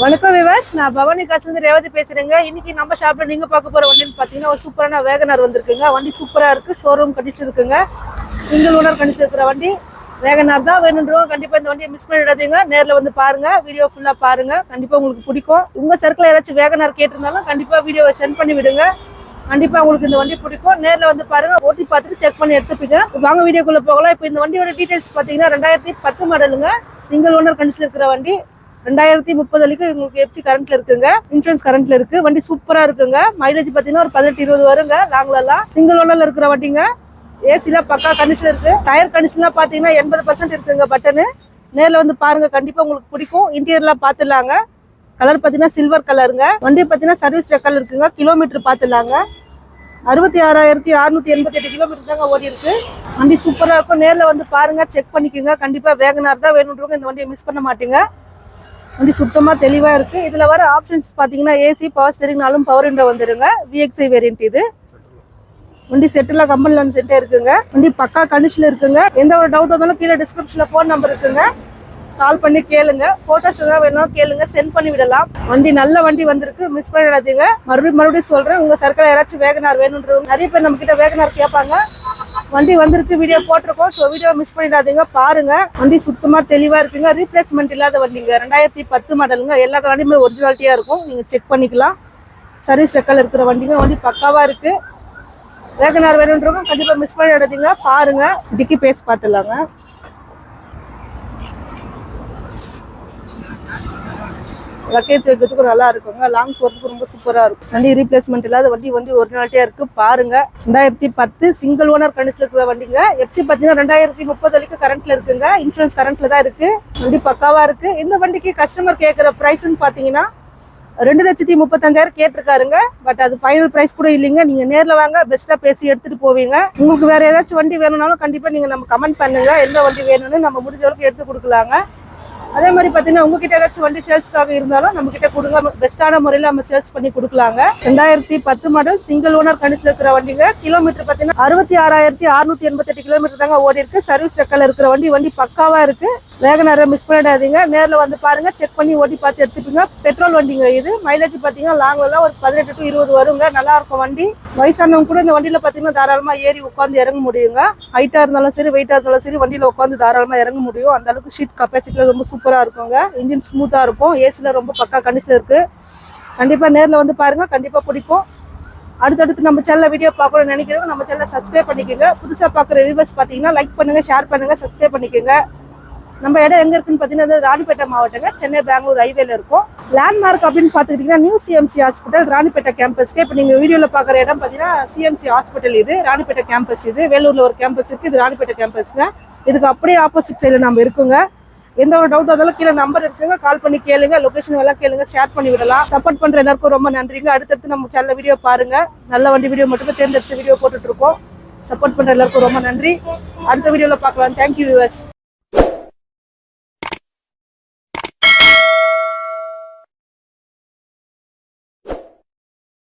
வணக்கம் விவாஸ் நான் பவானி காசுலேருந்து ரேவதி பேசுறேங்க. இன்னைக்கு நம்ம ஷாப்ல நீங்க பார்க்க போற வண்டின்னு பார்த்தீங்கன்னா ஒரு சூப்பரான வேகனார் வந்திருக்குங்க. வண்டி சூப்பரா இருக்கு. ஷோரூம் கண்டிச்சு இருக்குங்க சிங்கிள் ஓனர் கண்டிச்சு இருக்கிற வண்டி. வேகனார் தான் வேணுன்றவங்க கண்டிப்பா இந்த வண்டியை மிஸ் பண்ணிடாதீங்க. நேர்ல வந்து பாருங்க. வீடியோ ஃபுல்லா பாருங்க. கண்டிப்பா உங்களுக்கு பிடிக்கும். உங்க சர்க்கிள் யாராச்சும் வேகனார் கேட்டிருந்தாலும் கண்டிப்பா வீடியோவை சென்ட் பண்ணி விடுங்க. கண்டிப்பா உங்களுக்கு இந்த வண்டி பிடிக்கும். நேர்ல வந்து பாருங்க. ஓட்டி பார்த்துட்டு செக் பண்ணி எடுத்துப்பீங்க. வாங்க வீடியோக்குள்ள போகலாம். இப்போ இந்த வண்டியோட டீடைல்ஸ் பாத்தீங்கன்னா ரெண்டாயிரத்தி பத்து மாடலுங்க சிங்கிள் ஓனர் கண்டிஷன் இருக்கிற வண்டி. ரெண்டாயிரத்தி முப்பது வரைக்கும் உங்களுக்கு எப்சி கரண்ட்ல இருக்குங்க. இன்சூரன்ஸ் கரண்ட்ல இருக்கு. வண்டி சூப்பரா இருக்குங்க. மைலேஜ் பாத்தீங்கன்னா ஒரு பதினெட்டு இருபது வருங்க. லாங்ல எல்லாம். சிங்கிள் ஓனர்ல இருக்கிற வண்டிங்க. ஏசிலாம் பக்கா கண்டிஷன் இருக்கு. டயர் கண்டிஷன்லாம் பாத்தீங்கன்னா எண்பது பர்சன்ட் இருக்குங்க பட்டனு நேர்ல வந்து பாருங்க. கண்டிப்பா உங்களுக்கு பிடிக்கும். இன்டீரியர்லாம் பாத்துலாங்க கலர் பாத்தீங்கன்னா சில்வர் கலருங்க வண்டி பாத்தீங்கன்னா சர்வீஸ் ரெக்கார்ட் இருக்குங்க. கிலோமீட்டர் பாத்துலாங்க அறுபத்தி ஆறாயிரத்தி அறுநூத்தி எண்பத்தி எட்டு கிலோமீட்டர் தாங்க ஓடி இருக்கு. வண்டி சூப்பரா இருக்கும். நேர்ல வந்து பாருங்க. செக் பண்ணிக்கோங்க. கண்டிப்பா வேகனார் தான் வேணுன்றவங்க இந்த வண்டியை மிஸ் பண்ண மாட்டீங்க. வண்டி சுத்தமாக தெளிவாக இருக்குது இதில் வர ஆப்ஷன்ஸ் பார்த்தீங்கன்னா ஏசி பவர் ஸ்டெரிங்னாலும் பவர் விண்டோ வந்துருங்க. விஎக்ஸ்ஐ வேரியன்ட் இது. வண்டி செட்டில் கம்பெனியில் வந்து செட்டே இருக்குங்க. வண்டி பக்கா கண்டிஷனில் இருக்குங்க. எந்த ஒரு டவுட் வந்தாலும் கீழே டிஸ்கிரிப்ஷனில் ஃபோன் நம்பர் இருக்குங்க. கால் பண்ணி கேளுங்க. போட்டோஸ் எதாவது வேணாலும் கேளுங்க. சென்ட் பண்ணி விடலாம். வண்டி நல்ல வண்டி வந்திருக்கு. மிஸ் பண்ணிடாதீங்க. மறுபடியும் மறுபடியும் சொல்கிறேன் உங்கள் சர்க்கிள் யாராச்சும் வேகனார் வேணுன்றவங்க நிறைய பேர் நம்ம வேகனார் கேட்பாங்க. வண்டி வந்திருக்கு வீடியோ போட்டிருக்கோம். ஸோ வீடியோ மிஸ் பண்ணிடாதீங்க. பாருங்க. வண்டி சுத்தமா தெளிவா இருக்குங்க. ரீப்ளேஸ்மெண்ட் இல்லாத வண்டிங்க. ரெண்டாயிரத்தி பத்து மாடலுங்க எல்லா வண்டியுமே ஒரிஜினாலிட்டியா இருக்கும். நீங்க செக் பண்ணிக்கலாம். சர்வீஸ் ரெக்கால் இருக்கிற வண்டிங்க வண்டி பக்காவா இருக்கு. வேகனார் வேணுன்றவங்க கண்டிப்பா மிஸ் பண்ணிடாதீங்க. பாருங்க. டிக்கி பேஸ் பார்த்துலாங்க லக்கேஜ் வைக்கிறதுக்கு நல்லா இருக்குங்க. லாங் போகிறதுக்கு ரொம்ப சூப்பராக இருக்கும். வண்டி ரீப்ளேஸ்மெண்ட் இல்லாத வண்டி வண்டி ஒரிஜினாலிட்டியாக இருக்குது பாருங்கள் ரெண்டாயிரத்தி பத்து சிங்கிள் ஓனர் கண்டிஷன் இருக்கிற வண்டிங்க. எஃப்சி பார்த்தீங்கன்னா ரெண்டாயிரத்தி முப்பது வரைக்கும் கரண்ட்டில் இருக்குங்க. இன்சூரன்ஸ் கரண்ட்டில் தான் இருக்குது வண்டி பக்காவாக இருக்குது இந்த வண்டிக்கு கஸ்டமர் கேட்குற ப்ரைஸ்ன்னு பார்த்தீங்கன்னா ரெண்டு லட்சத்தி முப்பத்தஞ்சாயிரம் கேட்டிருக்காருங்க. பட் அது ஃபைனல் ப்ரைஸ் கூட இல்லைங்க. நீங்கள் நேரில் வாங்க. பெஸ்ட்டாக பேசி எடுத்துகிட்டு போவீங்க. உங்களுக்கு வேறு ஏதாச்சும் வண்டி வேணும்னாலும் கண்டிப்பாக நீங்கள் நம்ம கமெண்ட் பண்ணுங்கள் எந்த வண்டி வேணும்னு நம்ம முடிஞ்ச அளவுக்கு எடுத்து கொடுக்கலாங்க. அதே மாதிரி பார்த்தீங்கன்னா உங்ககிட்ட ஏதாச்சும் வண்டி சேல்ஸ்க்காக இருந்தாலும் நம்ம கிட்ட கொடுங்க. பெஸ்ட்டான முறையில் நம்ம சேல்ஸ் பண்ணி கொடுக்கலாங்க. ரெண்டாயிரத்தி பத்து மாடல் சிங்கிள் ஓனர் கண்டிஷன் இருக்கிற வண்டிங்க. கிலோமீட்டர் பார்த்தீங்கன்னா அறுபத்தி ஆறாயிரத்தி அறுநூத்தி எண்பத்தெட்டு கிலோமீட்டர் தாங்க ஓடி இருக்கு சர்வீஸ் ரெக்கல இருக்கிற வண்டி வண்டி பக்காவா இருக்கு. வேகனாரை மிஸ் பண்ணிடாதீங்க. நேரில் வந்து பாருங்கள் செக் பண்ணி ஓட்டி பார்த்து எடுத்துப்பீங்க பெட்ரோல் வண்டிங்க இது. மைலேஜ் பார்த்தீங்கன்னா லாங்லாம் ஒரு பதினெட்டு டு இருபது வருங்க. நல்லாயிருக்கும் வண்டி. வயசானவங்க கூட இந்த வண்டியில் பார்த்தீங்கன்னா தாராளமாக ஏறி உட்காந்து இறங்க முடியுங்க. ஹைட்டாக இருந்தாலும் சரி வெயிட்டாக இருந்தாலும் சரி வண்டியில் உட்காந்து தாராளமாக இறங்க முடியும். அந்த அளவுக்கு ஷீட் கப்பாசிட்டியில் ரொம்ப சூப்பராக இருக்குங்க. இன்ஜின் ஸ்மூத்தாக இருக்கும். ஏசியில் ரொம்ப பக்கா கண்டிஷன் இருக்குது கண்டிப்பாக நேரில் வந்து பாருங்கள் கண்டிப்பாக பிடிக்கும். அடுத்தடுத்து நம்ம சேனலில் வீடியோ பார்க்கணும்னு நினைக்கிறவங்க நம்ம சேனலை சப்ஸ்கிரைப் பண்ணிக்கோங்க. புதுசாக பார்க்குற வியூவர்ஸ் பார்த்தீங்கன்னா லைக் பண்ணுங்கள் ஷேர் பண்ணுங்க சப்ஸ்கிரைப் பண்ணிக்கோங்க. நம்ம இடம் எங்க இருக்குன்னு பார்த்தீங்கன்னா ராணிப்பேட்டை மாவட்டங்க. சென்னை பெங்களூர் ஹைவேல இருக்கும். லேண்ட்மார்க் அப்படின்னு பார்த்துக்கிட்டிங்கன்னா நியூ சிஎம்சி ஹாஸ்பிட்டல் ராணிப்பேட்டை கேம்பஸ்க்கு இப்போ நீங்கள் வீடியோவில் பார்க்குற இடம் பார்த்தீங்கன்னா சிஎம்சி ஹாஸ்பிட்டல் இது ராணிப்பேட்டை கேம்பஸ் இது. வேலூரில் ஒரு கேம்பஸ் இருக்குது இது ராணிப்பேட்டை கேம்பஸ்ங்க இதுக்கு அப்படியே ஆப்போசிட் சைடில் நம்ம இருக்குங்க. எந்த ஒரு டவுட் வந்தாலும் கீழே நம்பர் இருக்குங்க. கால் பண்ணி கேளுங்க. லொகேஷன் எல்லாம் கேளுங்க. ஷேர் பண்ணி விடலாம். சப்போர்ட் பண்ற எல்லாருக்கும் ரொம்ப நன்றிங்க. அடுத்தடுத்து நம்ம சேனல வீடியோ பாருங்க. நல்ல வண்டி வீடியோ மட்டுமே தேர்ந்தெடுத்து வீடியோ போட்டுட்டு இருக்கோம். சப்போர்ட் பண்ற எல்லாருக்கும் ரொம்ப நன்றி. அடுத்த வீடியோல பார்க்கலாம். Thank you viewers